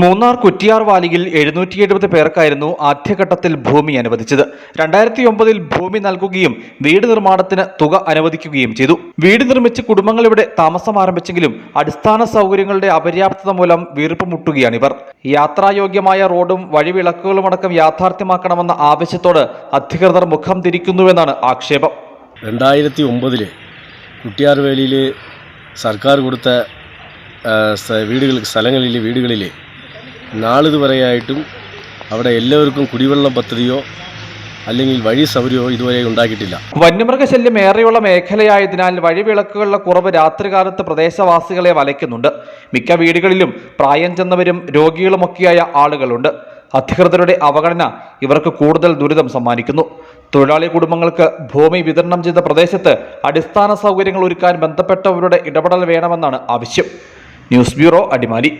മൂന്നാർ കുറ്റിയാർ വാലിയിൽ എഴുന്നൂറ്റി എഴുപത് പേർക്കായിരുന്നു ആദ്യഘട്ടത്തിൽ ഭൂമി അനുവദിച്ചത്. രണ്ടായിരത്തി ഒമ്പതിൽ ഭൂമി നൽകുകയും വീട് നിർമ്മാണത്തിന് തുക അനുവദിക്കുകയും ചെയ്തു. വീട് നിർമ്മിച്ച് കുടുംബങ്ങൾ ഇവിടെ താമസം ആരംഭിച്ചെങ്കിലും അടിസ്ഥാന സൗകര്യങ്ങളുടെ അപര്യാപ്തത മൂലം വീർപ്പ് മുട്ടുകയാണിവർ യാത്രായോഗ്യമായ റോഡും വഴിവിളക്കുകളുമടക്കം യാഥാർത്ഥ്യമാക്കണമെന്ന ആവശ്യത്തോട് അധികൃതർ മുഖം തിരിക്കുന്നുവെന്നാണ് ആക്ഷേപം. രണ്ടായിരത്തി ഒമ്പതിൽ കുട്ടിയാർവേലിയിൽ സർക്കാർ കൊടുത്ത വീടുകൾ സ്ഥലങ്ങളിൽ വീടുകളിൽ നാളിതുവരെയായിട്ടും അവിടെ എല്ലാവർക്കും കുടിവെള്ള പദ്ധതിയോ അല്ലെങ്കിൽ വഴി സൗകര്യമോ ഇതുവരെ ഉണ്ടാക്കിയിട്ടില്ല. വന്യമൃഗശല്യം ഏറെയുള്ള മേഖലയായതിനാൽ വഴിവിളക്കുകളുടെ കുറവ് രാത്രികാലത്ത് പ്രദേശവാസികളെ വലയ്ക്കുന്നുണ്ട്. മിക്ക വീടുകളിലും പ്രായം ചെന്നവരും രോഗികളുമൊക്കെയായ ആളുകളുണ്ട്. അധികൃതരുടെ അവഗണന ഇവർക്ക് കൂടുതൽ ദുരിതം സമ്മാനിക്കുന്നു. തൊഴിലാളി കുടുംബങ്ങൾക്ക് ഭൂമി വിതരണം ചെയ്ത പ്രദേശത്ത് അടിസ്ഥാന സൗകര്യങ്ങൾ ഒരുക്കാൻ ബന്ധപ്പെട്ടവരുടെ ഇടപെടൽ വേണമെന്നാണ് ആവശ്യം. News bureau Adimali.